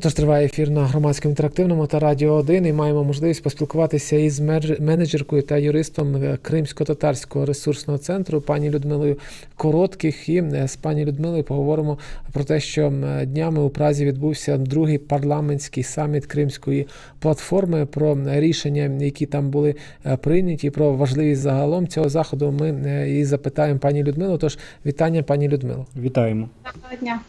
Отож триває ефір на громадському інтерактивному та радіо 1 і маємо можливість поспілкуватися із менеджеркою та юристом е, Кримсько-татарського ресурсного центру пані Людмилою Коротких. І е, з пані Людмилою поговоримо про те, що днями у Празі відбувся другий парламентський саміт Кримської платформи. Про рішення, які там були е, прийняті, про важливість загалом цього заходу. Ми е, і запитаємо пані Людмилу. Тож вітання, пані Людмило. Вітаємо. Доброго дня.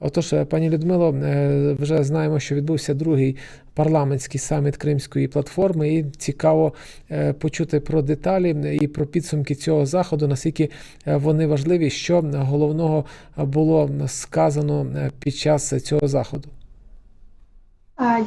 Отож, е, пані Людмило, е, вже знаємо, що відбувся другий парламентський саміт Кримської платформи, і цікаво е, почути про деталі і про підсумки цього заходу, наскільки вони важливі, що головного було сказано під час цього заходу.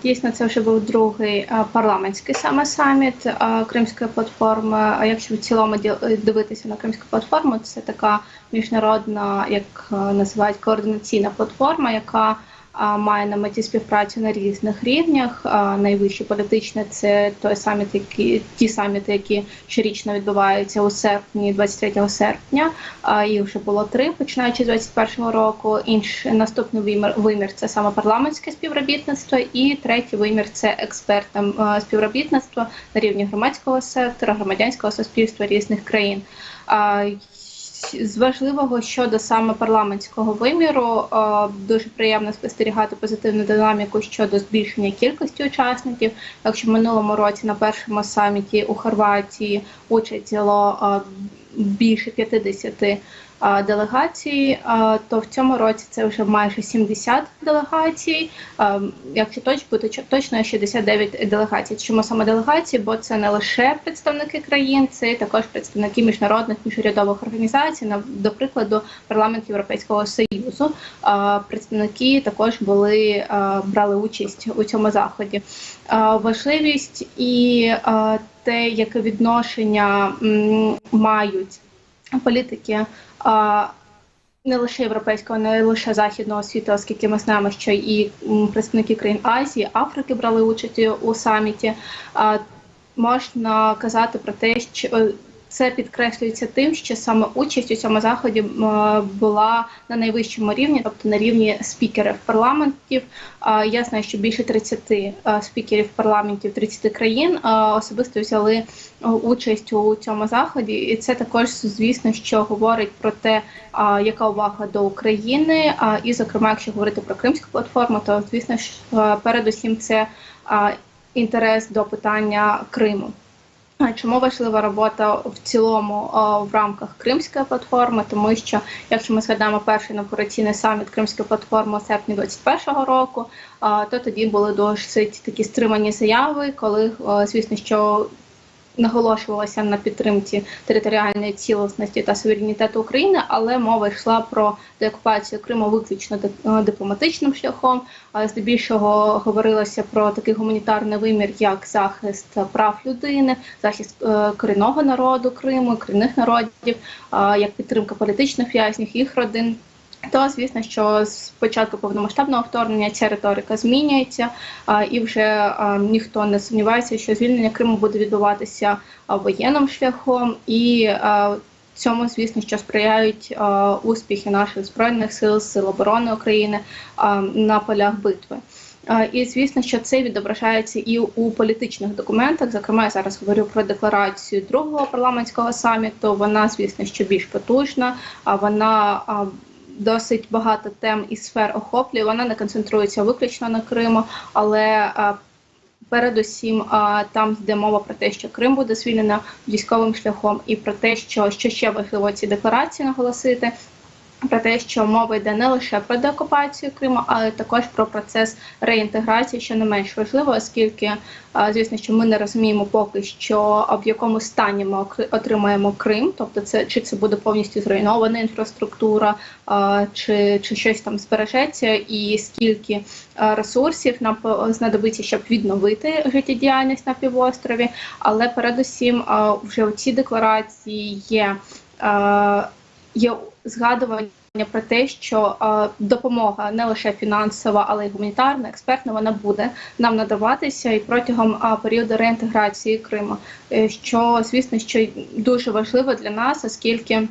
Дійсно, це вже був другий парламентський саме саміт Кримської платформи. А якщо в цілому ді- дивитися на Кримську платформу, це така міжнародна, як е, називають координаційна платформа, яка має на меті співпрацю на різних рівнях. А, Найвищий політичний це той саміт, які ті саміти, які щорічно відбуваються у серпні, 23 серпня. Їх вже було три, починаючи з 21 року. Інш наступний вимір, вимір це саме парламентське співробітництво, і третій вимір це експертне співробітництво на рівні громадського сектора, громадянського суспільства різних країн. З важливого щодо саме парламентського виміру е, дуже приємно спостерігати позитивну динаміку щодо збільшення кількості учасників. Якщо в минулому році на першому саміті у Хорватії участь е, більше 50 е, делегацій, то в цьому році це вже майже 70 делегацій. Якщо точ бути чо- точно 69 делегацій. Чому саме делегації? Бо це не лише представники країн, це також представники міжнародних міжурядових організацій, до прикладу, парламент Європейського союзу. Представники також були брали участь у цьому заході. Важливість і те, яке відношення мають політики. Не лише європейського, не лише західного світу, оскільки ми знаємо, що і представники країн Азії, Африки брали участь у саміті. Можна казати про те, що це підкреслюється тим, що саме участь у цьому заході була на найвищому рівні, тобто на рівні спікерів парламентів. Я знаю, що більше 30 е, спікерів парламентів 30 країн е, особисто взяли е, участь у цьому заході, і це також звісно, що говорить про те, яка увага до України. І, зокрема, якщо говорити про Кримську платформу, то звісно ж е, передусім це інтерес до питання Криму. Чому важлива робота в цілому в рамках Кримської платформи? Тому що якщо ми згадаємо перший інаугураційний саміт Кримської платформи у серпні 2021 року, то тоді були досить такі стримані заяви, коли звісно, що наголошувалося на підтримці територіальної цілісності та суверенітету України, але мова йшла про деокупацію Криму виключно е, дипломатичним шляхом. Здебільшого говорилося про такий гуманітарний вимір, як захист прав людини, захист е, корінного народу Криму, корінних народів, як підтримка політичних в'язнів, їх родин. То звісно, що з початку повномасштабного вторгнення ця риторика змінюється, і вже ніхто не сумнівається, що звільнення Криму буде відбуватися воєнним шляхом, і цьому, звісно, що сприяють успіхи наших збройних сил, сил оборони України на полях битви. І звісно, що це відображається і у політичних документах. Зокрема, я зараз говорю про декларацію другого парламентського саміту. Вона, звісно, що більш потужна, вона досить багато тем і сфер охоплює. Вона не концентрується виключно на Криму, але передусім там йде мова про те, що Крим буде звільнено військовим шляхом, і про те, що, що ще важливо ці декларації наголосити. Про те, що мова йде не лише про деокупацію Криму, але також про процес реінтеграції, що не менш важливо, оскільки звісно, що ми не розуміємо поки що в якому стані ми отримаємо Крим, тобто це чи це буде повністю зруйнована інфраструктура, чи, чи щось там збережеться, і скільки ресурсів нам знадобиться, щоб відновити життєдіяльність на півострові. Але передусім, вже у цій декларації є. Є згадування про те, що е, допомога не лише фінансова, але й гуманітарна, експертна, вона буде нам надаватися і протягом е, періоду реінтеграції Криму, Е, що звісно, що дуже важливо для нас, оскільки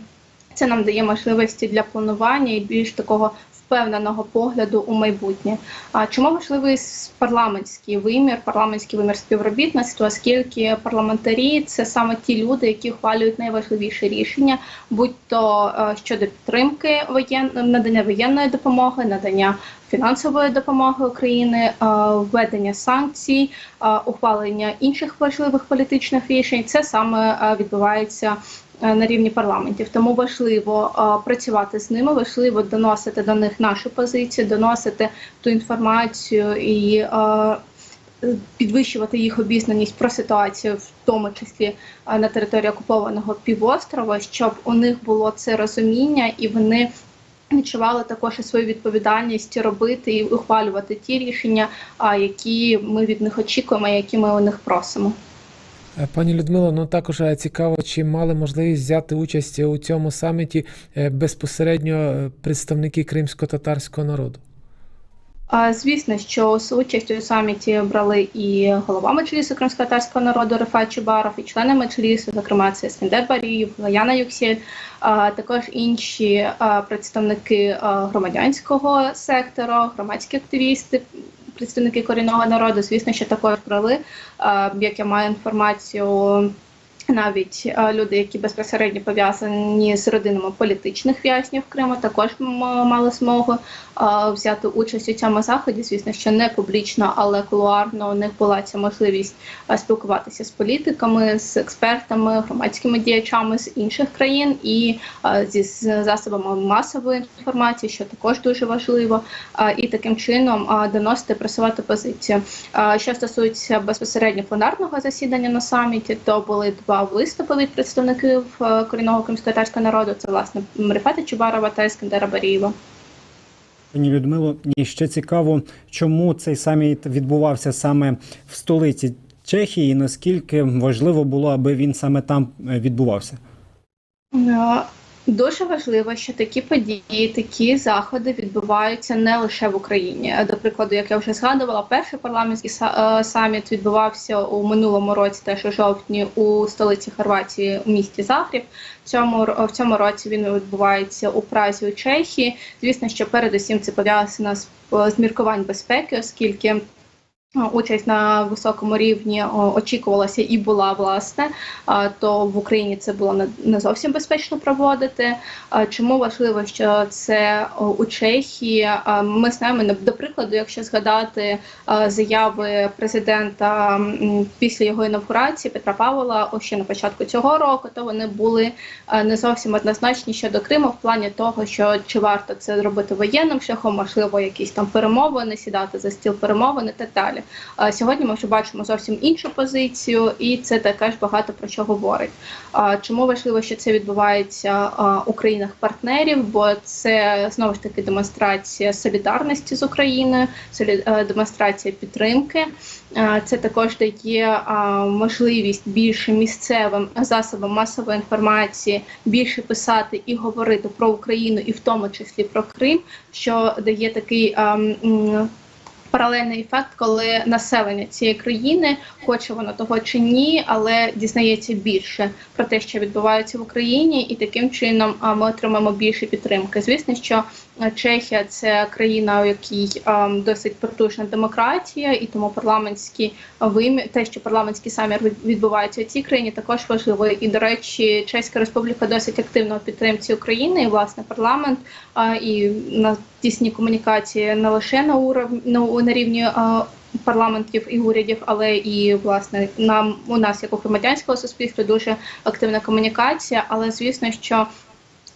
це нам дає можливості для планування і більш такого впевненого погляду у майбутнє. А чому важливий парламентський вимір, парламентський вимір співробітництва, оскільки парламентарі це саме ті люди, які ухвалюють найважливіші рішення, будь то е, щодо підтримки воєн... надання воєнної допомоги, надання фінансової допомоги України, е, введення санкцій, е, ухвалення інших важливих політичних рішень. Це саме відбувається на рівні парламентів. Тому важливо е, працювати з ними, важливо доносити до них нашу позицію, доносити ту інформацію і. е, Підвищувати їх обізнаність про ситуацію, в тому числі е, на території окупованого півострова, щоб у них було це розуміння, і вони відчували також свою відповідальність робити і ухвалювати ті рішення, які ми від них очікуємо, які ми у них просимо. Е, Пані Людмило, ну також цікаво, чи мали можливість взяти участь у цьому саміті е, безпосередньо е, представники кримсько-татарського народу. Звісно, що з участю у саміті брали і голова Меджлісу кримськотатарського народу Рифат Чубаров, і члени Меджлісу, зокрема це Ескендер Баріїв, Яна Юксєль, а також інші представники громадянського сектору, громадські активісти, представники корінного народу. Звісно, що також брали, як я маю інформацію. Навіть е, люди, які безпосередньо пов'язані з родинами політичних в'язнів Криму, також мали змогу е, взяти участь у цьому заході. Звісно, що не публічно, але кулуарно у них була ця можливість е, спілкуватися з політиками, з експертами, громадськими діячами з інших країн і зі засобами масової інформації, що також дуже важливо, і таким чином доносити просувати позицію. Що стосується безпосередньо пленарного засідання на саміті, то були два виступи від представників е, корінного кримськотарського народу. Це власне Рифата Чубарова та Ескендера Барієва. Пані Людмило, і ще цікаво, чому цей саміт відбувався саме в столиці Чехії, і наскільки важливо було, аби він саме там е, відбувався. Е, Дуже важливо, що такі події, такі заходи відбуваються не лише в Україні. До прикладу, як я вже згадувала, перший парламентський е, саміт відбувався у минулому році, теж у жовтні, у столиці Хорватії у місті Загріб. В цьому в цьому році він відбувається у Празі у Чехії. Звісно, що передусім це пов'язано з, з міркувань безпеки, оскільки. Е, Участь на високому рівні очікувалася і була власне, то в Україні це було не, зовсім безпечно проводити. Чому важливо, що це у Чехії? Ми знаємо, на- до прикладу, якщо згадати заяви президента після його інавгурації Петра Павла ще на початку цього року, то вони були не зовсім однозначні щодо Криму в плані того, що чи варто це робити воєнним шляхом, можливо, якісь там перемовини, сідати за стіл перемовин і так далі. Сьогодні ми вже бачимо зовсім іншу позицію, і це також багато про що говорить. Чому важливо, що це відбувається у країнах-партнерів? Бо це знову ж таки демонстрація солідарності з Україною, е, демонстрація підтримки. Це також дає можливість більше місцевим засобам масової інформації більше писати і говорити про Україну, і в тому числі про Крим, що дає такий. Паралельний ефект, коли населення цієї країни, хоче воно того чи ні, але дізнається більше про те, що відбувається в Україні, і таким чином ми отримаємо більше підтримки. Звісно, що е, Чехія це країна, у якій досить потужна демократія, і тому парламентські вимір, те, що парламентський самір від- відбувається у цій країні, також важливо. І до речі, Чеська Республіка досить активно підтримці України, і власне парламент і на тісні комунікації не лише на уровні на, на рівні парламентів і урядів, але і власне нам у нас, як у громадянського суспільства, дуже активна комунікація. Але звісно, що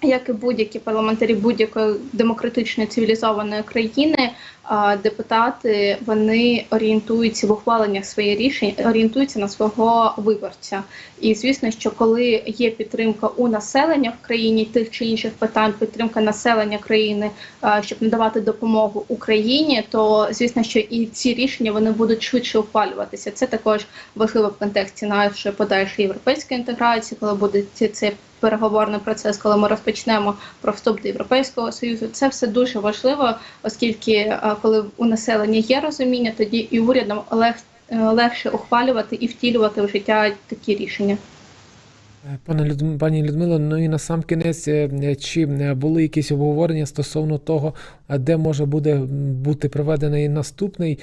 як і будь-які парламентарі будь-якої демократичної цивілізованої країни, депутати вони орієнтуються в ухваленнях своїх рішень, орієнтуються на свого виборця. І звісно, що коли є підтримка у населення в країні тих чи інших питань, підтримка населення країни, щоб надавати допомогу Україні, то звісно, що і ці рішення вони будуть швидше ухвалюватися. Це також важливо в контексті нашої подальшої європейської інтеграції, коли буде цей переговорний процес, коли ми розпочнемо про вступ до Європейського союзу. Це все дуже важливо, оскільки е, коли у населення є розуміння, тоді і урядом лег, е, легше ухвалювати і втілювати в життя такі рішення. Пане Людм... пані Людмило, ну і на сам кінець, е, е, чи е, були якісь обговорення стосовно того, де може буде бути проведений наступний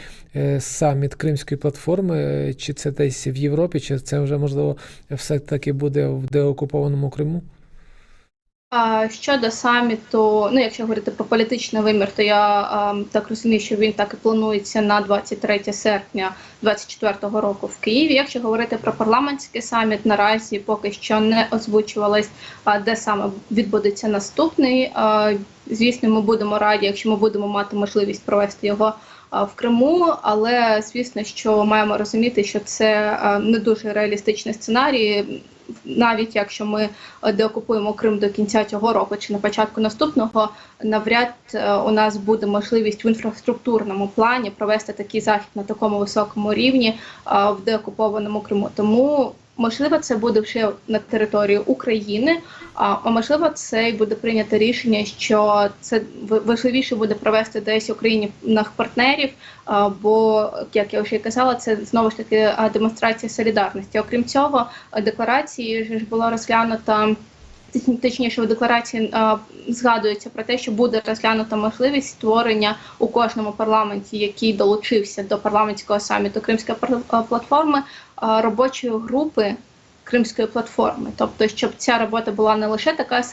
саміт Кримської платформи? Чи це десь в Європі, чи це вже можливо все-таки буде в деокупованому Криму? Щодо саміту, ну якщо говорити про політичний вимір, то я так розумію, що він так і планується на 23 серпня 2024 року в Києві. Якщо говорити про парламентський саміт, наразі поки що не озвучувалось, де саме відбудеться наступний. Звісно, ми будемо раді, якщо ми будемо мати можливість провести його. В Криму, але звісно, що маємо розуміти, що це не дуже реалістичний сценарій навіть якщо ми е, деокупуємо Крим до кінця цього року чи на початку наступного, навряд е, у нас буде можливість в інфраструктурному плані провести такий захід на такому високому рівні е, в деокупованому Криму. Тому можливо це буде вже на території України, а можливо, це й буде прийнято рішення, що це важливіше буде провести десь Україні наших партнерів. Бо, як я вже казала, це знову ж таки демонстрація солідарності. Окрім цього, декларації ж була розглянуто. Точні- Точніше, в декларації згадується про те, що буде розглянута можливість створення у кожному парламенті, який долучився до парламентського саміту Кримської платформи, робочої групи Кримської платформи, тобто, щоб ця робота була не лише така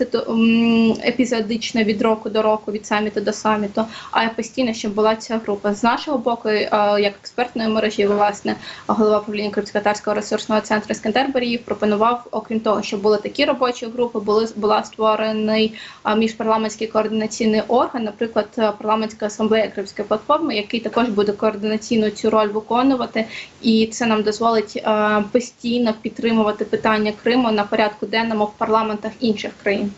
епізодична від року до року, від саміту до саміту, а й постійно, щоб була ця група. З нашого боку, е, як експертної мережі, власне, голова правління Кримсько-татарського ресурсного центру Скандер Баріїв пропонував, окрім того, що були такі робочі групи, були була створений а, міжпарламентський координаційний орган, наприклад, е, парламентська асамблея Кримської платформи, який також буде координаційну цю роль виконувати, і це нам дозволить е, постійно підтримувати питання Криму на порядку денному в парламентах інших країн.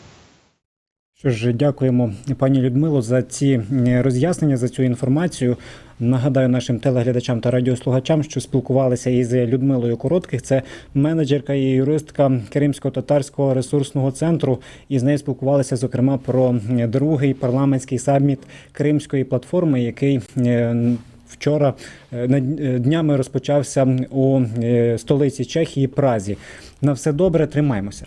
Що ж, дякуємо пані Людмило за ці роз'яснення, за цю інформацію. Нагадаю нашим телеглядачам та радіослухачам, що спілкувалися із Людмилою Коротких. Це менеджерка і юристка Кримсько-татарського ресурсного центру. І з нею спілкувалися зокрема про другий парламентський саміт Кримської платформи, який вчора е, е, днями розпочався у е, столиці Чехії Празі. На все добре, тримаймося.